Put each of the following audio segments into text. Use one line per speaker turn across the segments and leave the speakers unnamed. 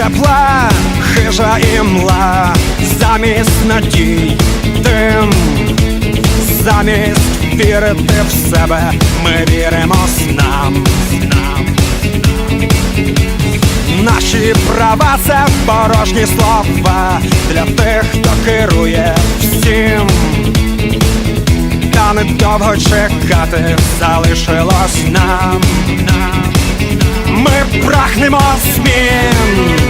тепла, хижа і мла, замість надій, тим, замість вірити в себе, ми віримо снам. Наші права це порожні слова для тих, хто керує всім. Та недовго чекати залишилось нам. Ми прагнемо змін,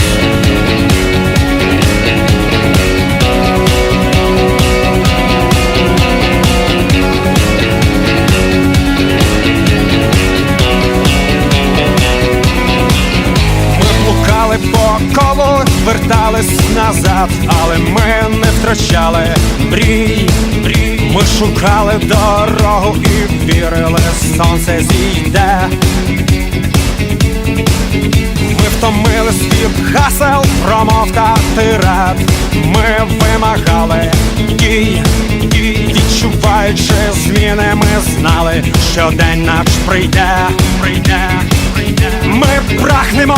Вертались назад, але ми не втрачали мрій. Ми шукали дорогу і вірили, сонце зійде. Ми втомились від гасел, промов та тират. Ми вимагали дій, дій, відчуваючи зміни, ми знали, що день наш прийде, прийде, прийде. Ми прагнемо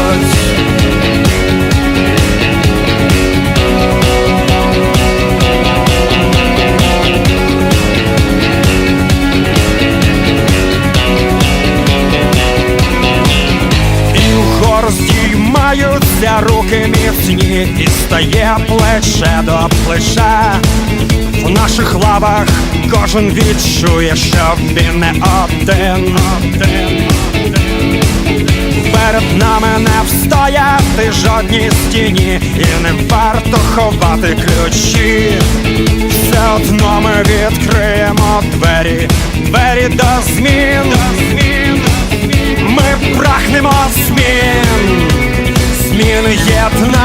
Здіймаються руки міцні, і стає плече до плеча. В наших лавах кожен відчує, що він не один. Перед нами не встояти жодній стіні, і не варто ховати ключі. Все одно ми відкриємо двері, двері до змін.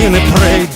І зміни прийдуть.